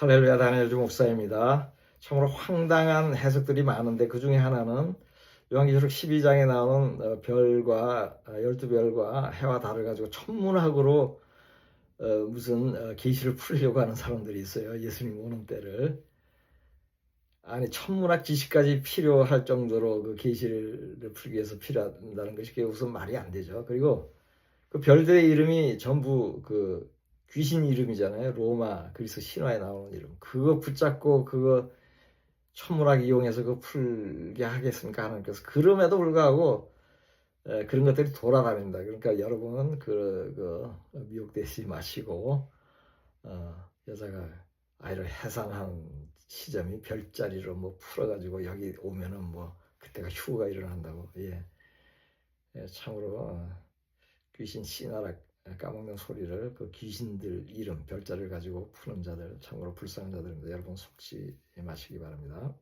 할렐루야 다니엘 주 목사입니다. 참으로 황당한 해석들이 많은데 그 중에 하나는 요한계시록 12장에 나오는 어, 별과 어, 열두 별과 해와 달을 가지고 천문학으로 어, 무슨 어, 계시를 풀려고 하는 사람들이 있어요. 예수님 오는 때를 아니 천문학 지식까지 필요할 정도로 그 계시를 풀기 위해서 필요하다는 것이 그게 우선 말이 안 되죠. 그리고 그 별들의 이름이 전부 그 귀신 이름이잖아요. 로마 그리스 신화에 나오는 이름. 그거 붙잡고 그거 천문학 이용해서 그거 풀게 하겠습니까? 하나님께서 그럼에도 불구하고 에, 그런 것들이 돌아다닌다. 그러니까 여러분은 그, 그 미혹되지 마시고 어, 여자가 아이를 해산한 시점이 별자리로 뭐 풀어가지고 여기 오면은 뭐 그때가 휴가 일어난다고. 예, 예, 참으로 어, 귀신 씨나라 까먹는 소리를 그 귀신들 이름 별자를 가지고 푸는 자들 참으로 불쌍한 자들입니다. 여러분 속지 마시기 바랍니다.